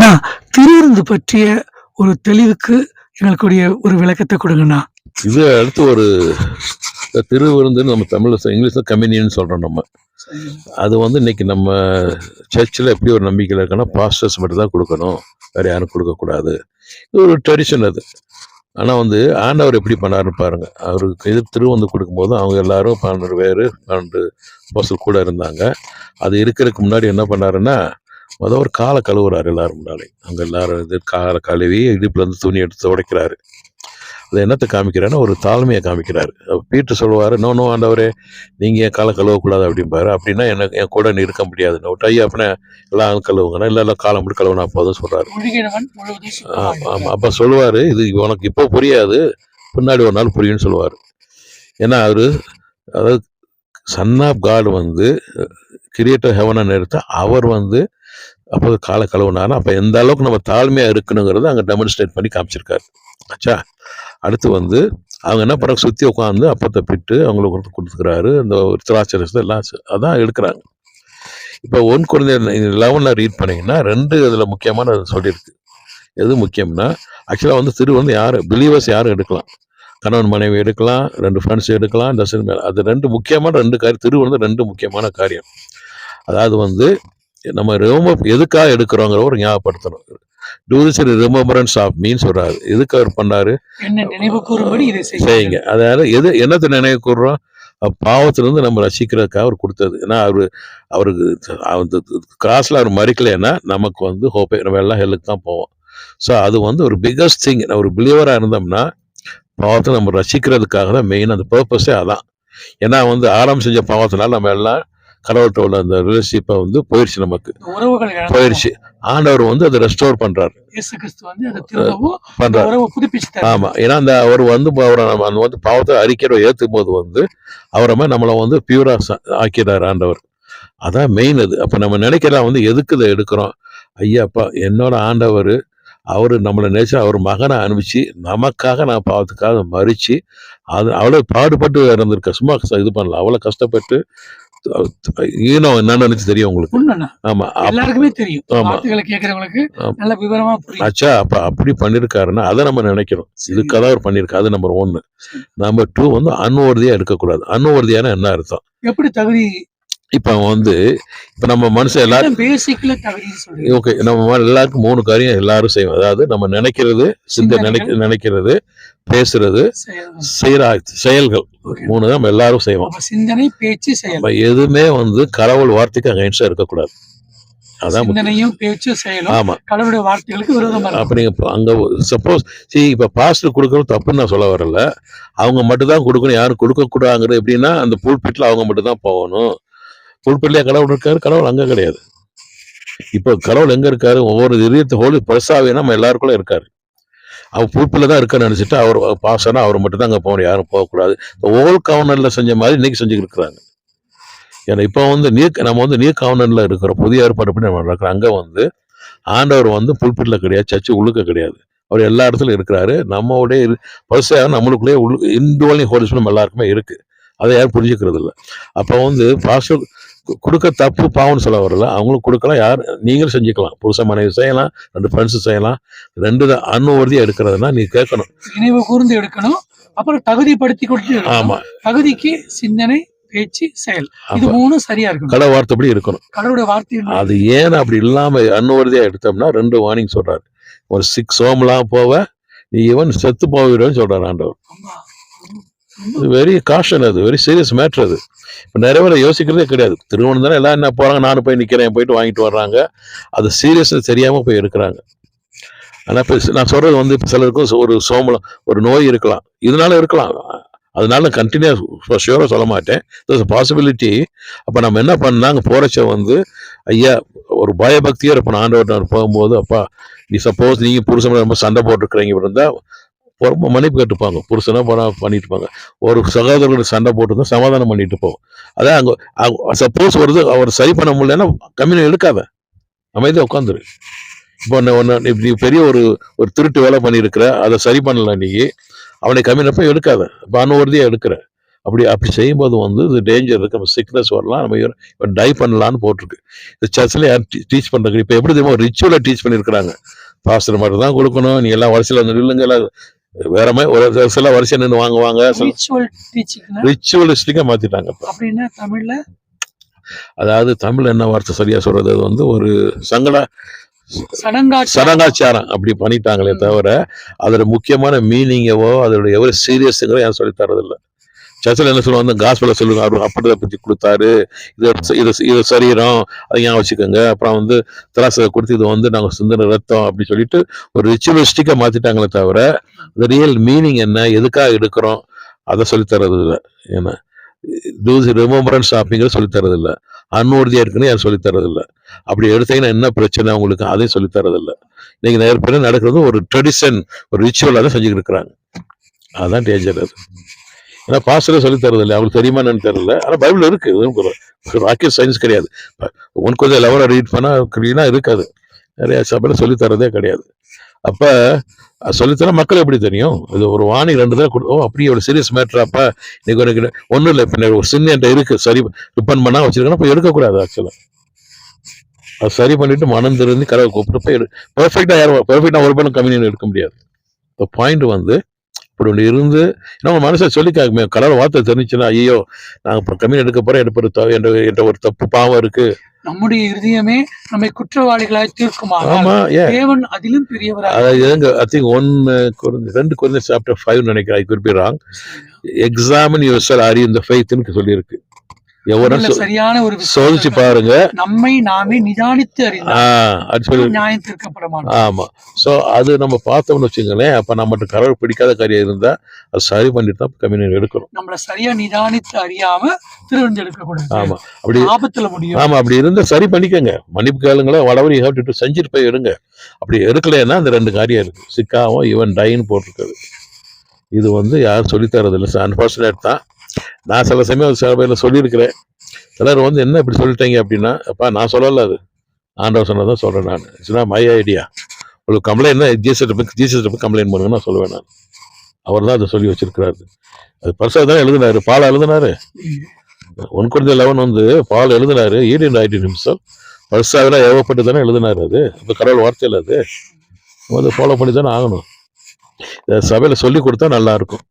அண்ணா திருவிருந்து பற்றிய ஒரு தெளிவுக்கு எங்களுக்குடைய ஒரு விளக்கத்தை கொடுங்கண்ணா. இது அடுத்து ஒரு திருவிருந்துன்னு நம்ம தமிழில் இங்கிலீஷில் கம்யூனியன் சொல்கிறோம் நம்ம. அது வந்து இன்னைக்கு நம்ம சர்ச்சில் எப்படி ஒரு நம்பிக்கையில் இருக்குன்னா பாஸ்டர்ஸ் மட்டும் தான் கொடுக்கணும். வேறு யாரும் கொடுக்கக்கூடாது. இது ஒரு ட்ரெடிஷன் அது. ஆனால் வந்து ஆண்டவர் எப்படி பண்ணாருன்னு பாருங்க. அவருக்கு எதிர் திருவந்து கொடுக்கும்போது அவங்க எல்லாரும் பன்னெண்டு பேர் பன்னெண்டு போஸ்டர் கூட இருந்தாங்க. அது இருக்கிறதுக்கு முன்னாடி என்ன பண்ணாருன்னா முதல் ஒரு காலை கழுவுறாரு எல்லாரும் முன்னாடி அங்கே எல்லாரும் இது காலை கழுவி இடுப்புல இருந்து துணி எடுத்து துடைக்கிறாரு. அது என்னத்தை காமிக்கிறாருன்னா ஒரு தாழ்மையை காமிக்கிறாரு. பீட்டர் சொல்லுவாரு நோ நோ ஆண்டவரே நீங்க ஏன் காலை கழுவக்கூடாது? அப்படிம்பாரு. அப்படின்னா எனக்கு என் கூட நீ இருக்க முடியாது விட்டு ஐயா அப்படின்னா எல்லாம் கழுவுங்கன்னா இல்லை இல்லை காலை மட்டும் கழுவுனா போதும் சொல்றாரு. முழுகினவன் முழுவதும் ஆ- சுத்தமாகிறான். ஆமா. அப்ப சொல்லுவாரு இது உனக்கு இப்போ புரியாது. பின்னாடி ஒரு நாள் புரியும்னு சொல்லுவாரு. ஏன்னா அவரு அதாவது சன் ஆஃப் காட் வந்து கிரியேட்டர் ஹெவனை நிறுத்த அவர் வந்து அப்போ காலை கழுவுனானா அப்போ எந்த அளவுக்கு நம்ம தாழ்மையாக இருக்கணுங்கிறத அங்கே டெமான்ஸ்ட்ரேட் பண்ணி காமிச்சிருக்காரு. ஆச்சா? அடுத்து வந்து அவங்க என்ன பண்றாங்க சுற்றி உட்காந்து அப்பத்தை பிட்டு அவங்களுக்கு கொடுத்து கொடுத்துக்கிறாரு. இந்த திராட்சரசத்தை எல்லாம் அதான் எடுக்கிறாங்க. இப்போ ஒன் குழந்தை லெவனில் ரீட் பண்ணிங்கன்னா ரெண்டு இதில் முக்கியமான சொல்லியிருக்கு. எது முக்கியம்னா ஆக்சுவலாக வந்து திரு வந்து யார்? பிலீவர்ஸ் யாரும் எடுக்கலாம். கணவன் மனைவி எடுக்கலாம் ரெண்டு ஃப்ரெண்ட்ஸ் எடுக்கலாம் டசன் மேலே அது ரெண்டு முக்கியமான ரெண்டு காரியம் திரு வந்து ரெண்டு முக்கியமான காரியம். அதாவது வந்து நம்ம ரொம்ப எதுக்காக எடுக்கிறோங்கிற ஒரு ஞாபகப்படுத்தணும். Do this remembrance of me சொல்றாரு. எதுக்கு அவர் பண்ணாரு? என்ன நினைவு கூறும்படி இதை செய்யுங்க. அதாவது எது என்னத்தை நினைவு கூறுறோம்? பாவத்திலிருந்து நம்ம ரசிக்கிறதுக்காக அவர் கொடுத்தது. ஏன்னா அவரு அவருக்கு அந்த கிராஸ்ல அவர் மறிக்கலைன்னா நமக்கு வந்து ஹோப்பே நம்ம எல்லாம் ஹெல்லுக்கு தான் போவோம். ஸோ அது வந்து ஒரு பிகஸ்ட் திங் ஒரு பிலீவரா இருந்தோம்னா பாவத்தை நம்ம ரசிக்கிறதுக்காக தான் மெயின் அந்த பர்பஸே அதான். ஏன்னா வந்து ஆரம்பம் செஞ்ச பாவத்தினால நம்ம எல்லாம் கடவுள்கிட்ட உள்ள அந்த ரிலேஷன்ஷிப்பை வந்து போயிடுச்சு நமக்கு. போயிடுச்சு ஆண்டவர் வந்து அதை ரெஸ்டோர் பண்றாரு. பண்றாரு. ஆமா. ஏன்னா அந்த அவர் வந்து அவரை நம்ம அந்த வந்து பாவத்தை அறிக்கையை ஏத்தும் போது வந்து அவரை மாதிரி நம்மளை வந்து பியூரா ஆக்கிறார் ஆண்டவர். அதான் மெயின் அது. அப்ப நம்ம நினைக்கலாம் வந்து எதுக்கு இதை எடுக்கிறோம்? ஐயாப்பா என்னோட ஆண்டவர் அவரு நம்மளை நினைச்சு அவர் மகனை அனுப்பிச்சு நமக்காக நான் பாவத்துக்காக மறிச்சு அது அவ்வளவு பாடுபட்டு இறந்திருக்க சும்மா இது பண்ணல. அவ்வளவு கஷ்டப்பட்டு ஈனோ என்னன்னு நினைச்சு தெரியும் உங்களுக்கு. ஆமா எல்லாருக்குமே தெரியும். ஆமா. வார்த்தைகளை கேட்கறவங்களுக்கு. நல்ல விவரமா புரியும். ஆச்சா அப்ப அப்படி பண்ணிருக்காருன்னா அதை நம்ம நினைக்கிறோம் இதுக்காக அவர் பண்ணியிருக்காரு அது நம்பர் ஒன்னு நம்பர் டூ வந்து அன்வர்தியா இருக்கக்கூடாது. அன்வர்தியான என்ன அர்த்தம்? எப்படி தகுதி இப்ப வந்து இப்ப நம்ம மனுஷன் எல்லாரும் ஓகே நம்ம எல்லாருக்கும் மூணு காரியம் எல்லாரும் செய்வோம். அதாவது நம்ம நினைக்கிறது சிந்த நினைக்க நினைக்கிறது. பேசுறது. செய்யற செயல்கள். மூணு தான் நம்ம எல்லாரும் செய்வோம். சிந்தனை பேச்சு செயல். எதுவுமே வந்து கடவுள் வார்த்தைக்கு அகைன்ஸ்டா இருக்கக்கூடாது. அதான். சிந்தனையும் பேச்சு செயலும் ஆமா. கடவுளுடைய வார்த்தைகளுக்கு விரோதமா இருக்கும். அப்ப நீங்க இப்ப அங்க சப்போஸ் சரி இப்ப பாஸ்டர் கொடுக்கறது தப்புன்னு நான் சொல்ல வரல. அவங்க மட்டும் தான் கொடுக்கணும் யாரும் கொடுக்க கூடாங்கிறது எப்படின்னா அந்த புல்பிட்ல அவங்க மட்டும் தான் போகணும். புல்பிட்லயே கடவுள் இருக்காரு கடவுள் அங்க கிடையாது. இப்போ கடவுள் எங்க இருக்காரு? ஒவ்வொரு இதயத்தை ஹோலி பிரசாவே நம்ம எல்லாருக்குள்ள இருக்காரு. அவர் புல்பில தான் இருக்கான்னு நினைச்சிட்டு அவர் பாசனா அவர் மட்டும் தான் அங்க போகணும் யாரும் போகக்கூடாது. ஓல் கவர்னர்ல செஞ்ச மாதிரி இன்னைக்கு செஞ்சுக்கிட்டு இருக்கிறாங்க ஏன்னா இப்போ வந்து நீ நம்ம வந்து நீ கவர்னர்ல இருக்கிறோம் புதிய ஏற்பாடு பண்ணி நம்ம இருக்கிறோம் அங்க வந்து ஆண்டவர் வந்து புல்பிட்ல கிடையாது சர்ச்சு உள்ளுக்க கிடையாது. அவர் எல்லா இடத்துலயும் இருக்கிறாரு. நம்மளுடைய பரிசாக நம்மளுக்குள்ளேயே உள்ள இந்துவலி ஹோலிஸ் எல்லாருக்குமே இருக்கு. அதை யாரும் புரிஞ்சுக்கிறது இல்லை அப்போ வந்து பாஸ்டர் கொடுக்க தப்பு பாவம்னு சொல்ல வரல. அவங்களும் கொடுக்கலாம். யார் நீங்களும் செஞ்சுக்கலாம். புருஷ மனைவி செய்யலாம். ரெண்டு ஃப்ரெண்ட்ஸ் செய்யலாம். ரெண்டு தான் அன்னுவர்தியா எடுக்கிறதுனா நீ கேட்கணும். நினைவு கூர்ந்து எடுக்கணும். அப்புறம் தகுதிப்படுத்தி கொடுத்து எடுக்கணும். ஆமா. தகுதிக்கு சிந்தனை பேச்சு செயல். இது மூணும் சரியா இருக்கணும். கடை வார்த்தைப்படி இருக்கணும். கடவுளுடைய வார்த்தை அது ஏன் அப்படி இல்லாம அன்னுவர்தியா எடுத்தோம்னா ரெண்டு வார்னிங் சொல்றாரு. ஒரு சிக்ஸ் சோம்லாம் போவ நீ இவன் செத்து போவிடுன்னு சொல்றாரு ஆண்டவர். வெரி காஷன் அது வெரி சீரியஸ் மேட்ரு அது. இப்போ நிறைய பேர் யோசிக்கிறதே கிடையாது. திருமணம் தானே எல்லாம் என்ன போகிறாங்க நானும் போய் நிற்கிறேன் போயிட்டு வாங்கிட்டு வர்றாங்க. அது சீரியஸ்னு தெரியாமல் போய் இருக்கிறாங்க ஆனால் இப்போ நான் சொல்றது வந்து இப்போ சிலருக்கும் ஒரு சோமலம் ஒரு நோய் இருக்கலாம். இதனால இருக்கலாம். அதனால கண்டினியூஸ் ஷியூராக சொல்ல மாட்டேன். பாசிபிலிட்டி அப்போ நம்ம என்ன பண்ணாங்க போகிறச்ச வந்து ஐயா ஒரு பயபக்தியாக இருப்போம் ஆண்டவர் போகும்போது அப்பா நீ சப்போஸ் நீங்கள் புருஷன் ரொம்ப சண்டை போட்டிருக்கிறீங்க. இப்படி இருந்தால் ரொம்ப மன்னிப்பு கேட்டுப்பாங்க. புருஷனா போனா பண்ணிட்டு இருப்பாங்க ஒரு சகோதரர்கள் சண்டை போட்டு சமாதானம் பண்ணிட்டு போவோம் அதான் அங்கே சப்போஸ் வருது அவர் சரி பண்ண முடியலன்னா கம்யூனி எடுக்காத அமைதியாக உட்காந்துரு. இப்போ ஒன்று ஒன்று நீ பெரிய ஒரு ஒரு திருட்டு வேலை பண்ணியிருக்கிற. அதை சரி பண்ணல நீ. அவனை கம்யூனப்போ எடுக்காத இப்போ எடுக்கிற. அப்படி அப்படி செய்யும்போது வந்து இது டேஞ்சர் இருக்கு. நம்ம சிக்னஸ் வரலாம். நம்ம டை பண்ணலான்னு போட்டிருக்கு. இந்த சர்ச்சில் யார் டீச் பண்ணுறாங்க இப்போ எப்படி தெரியுமா? ரிச்சுவலை டீச் பண்ணியிருக்கிறாங்க. பாஸ்டர் மட்டும் தான் கொடுக்கணும். நீ எல்லாம் வரிசையில் வந்து நில்லுங்க. எல்லாம் வேற மாதிரி ஒரு சில வரிசை நின்று வாங்குவாங்க. ரிச்சுவலிஸ்டிக்காக மாத்திட்டாங்க அப்படின்னா தமிழ்ல? அதாவது தமிழ் என்ன வார்த்தை சரியா சொல்றது? அது வந்து ஒரு சங்கட சடங்காச்சாரம். அப்படி பண்ணிட்டாங்களே தவிர அதோட முக்கியமான மீனிங்கவோ அதோட எவ்வளவு சீரியஸுங்கிறோ யாரும் சொல்லி தரதில்ல சர்ச்சில் என்ன சொல்லுவாங்க? காஸ்பல சொல்லுங்க. அவர் அப்படி பற்றி கொடுத்தாரு. இது இது இது சரீரம் அதை ஏன் வச்சுக்கோங்க. அப்புறம் வந்து திராசை கொடுத்து இது வந்து நாங்கள் சுந்தர ரத்தம் அப்படின்னு சொல்லிட்டு ஒரு ரிச்சுவலிஸ்டிக்காக மாற்றிட்டாங்களே தவிர இந்த ரியல் மீனிங் என்ன? எதுக்காக எடுக்கிறோம்? அதை சொல்லித்தரது இல்லை ஏன்னா தூஸ் ரிமம்பரன்ஸ் அப்படிங்கிறத சொல்லி தரது இல்லை இருக்குன்னு யாரும் சொல்லித்தரதில்லை. இல்லை அப்படி எடுத்தீங்கன்னா என்ன பிரச்சனை உங்களுக்கு? அதையும் சொல்லித்தரதில்லை. இல்லை இன்னைக்கு நிறைய நடக்கிறது ஒரு ட்ரெடிஷன் ஒரு ரிச்சுவலாக தான் செஞ்சுக்கிட்டு இருக்கிறாங்க. அதுதான் டேஞ்சர் அது. ஏன்னா பாஸ்டர் சொல்லி இல்லை அவங்களுக்கு தெரியுமா என்னன்னு தெரியல. ஆனால் பைபிள் இருக்கு. ராக்கெட் சயின்ஸ் கிடையாது. உனக்கு கொஞ்சம் லெவலாக ரீட் பண்ணால் க்ளீனாக இருக்காது. நிறைய சபையில் சொல்லி தரதே கிடையாது. அப்போ சொல்லித்தர மக்கள் எப்படி தெரியும்? இது ஒரு வாணி ரெண்டு தடவை கொடு ஓ அப்படியே ஒரு சீரியஸ் மேட்ராப்பா இன்னைக்கு எனக்கு ஒன்றும் இல்லை. இப்போ ஒரு சின்ன என்கிட்ட இருக்குது சரி ரிப்பன் பண்ணால் வச்சிருக்கேன்னா இப்போ எடுக்கக்கூடாது ஆக்சுவலாக அது சரி பண்ணிட்டு மனம் திறந்து கடவுள் கூப்பிட்டு போய் எடு. யாரும் பர்ஃபெக்டாக ஒரு பண்ண கம்யூனியன் எடுக்க முடியாது. இப்போ பாயிண்ட் வந்து இப்படி ஒன்று இருந்து உங்க மனசை சொல்லிக்காக்குமே கடவுள் வார்த்தை தெரிஞ்சுன்னா ஐயோ நாங்கள் இப்போ கம்யூனி எடுக்க போறோம் எனக்கு ஒரு த- என்ற என்ற ஒரு தப்பு பாவம் இருக்கு. நம்முடைய இருதயமே நம்மை குற்றவாளிகளாய் தீர்க்குமாக ஆமா தேவன் அதிலும் பெரியவராக அதாவது ஐ திங்க் ஒன் ரெண்டு குறைந்த சாப்டர் ஃபைவ் நினைக்கிறேன் I wrong examine yourself are இந்த ஃபெய்த்னு சொல்லியிருக்கு. தமிழ்ல சரியான ஒரு சோதிச்சு பாருங்க. நம்மை நாமே நிதானித்து மாட்டோம் ஆமா. சோ அது நம்ம பார்த்தோம்னு வச்சுங்களேன் அப்ப நம்மகிட்ட கடவுள் பிடிக்காத காரியம் இருந்தா அது சரி பண்ணிட்டு தான் கம்யூனியன் எடுக்கணும். நம்மள சரியா நிதானித்து அறியாம திருவஞ்செடுக்க கூடாது ஆமா. அப்படி ஆபத்துல முடியும். ஆமா அப்படி இருந்தா சரி பண்ணிக்கங்க. மன்னிப்பு கேளுங்களேன் வளவரி ஹேவ் டு செஞ்சுட்டு போய் எடுங்க. அப்படி எடுக்கலைன்னா அந்த ரெண்டு காரியம் இருக்கு. சிக்காவும் ஈவன் டைன்னு போட்டிருக்குது இது வந்து யாரும் சொல்லித் தரதில்லை. அன்பார்ச்சுனேட் தான். நான் சில சமயம் சில சொல்லியிருக்கிறேன். சிலர் வந்து என்ன இப்படி சொல்லிட்டீங்க அப்படின்னா அப்பா நான் சொல்லல அது. ஆண்டவர் சொன்னதான் சொல்கிறேன் நான். இட்ஸ் மை ஐடியா உங்களுக்கு கம்ப்ளைண்ட் ஜீசஸ்ட்டு போய் ஜீசஸ்ட்டு போய் கம்ப்ளைண்ட் பண்ணுங்க நான் சொல்லுவேன் நான். அவர் தான் அதை சொல்லி வச்சிருக்கிறாரு. அது பரிசா தான் எழுதினாரு. பால் எழுதினாரு? ஒன் குறைந்த லெவன் வந்து பால் எழுதினாரு. ஈடின் ஐடி நிமிஷம். பரிசாவில ஏவப்பட்டு தானே எழுதினாரு அது. இப்போ கடவுள் வார்த்தையில் அது. அதை ஃபாலோ பண்ணி தானே ஆகணும் சபையில் சொல்லி கொடுத்தா நல்லா இருக்கும்.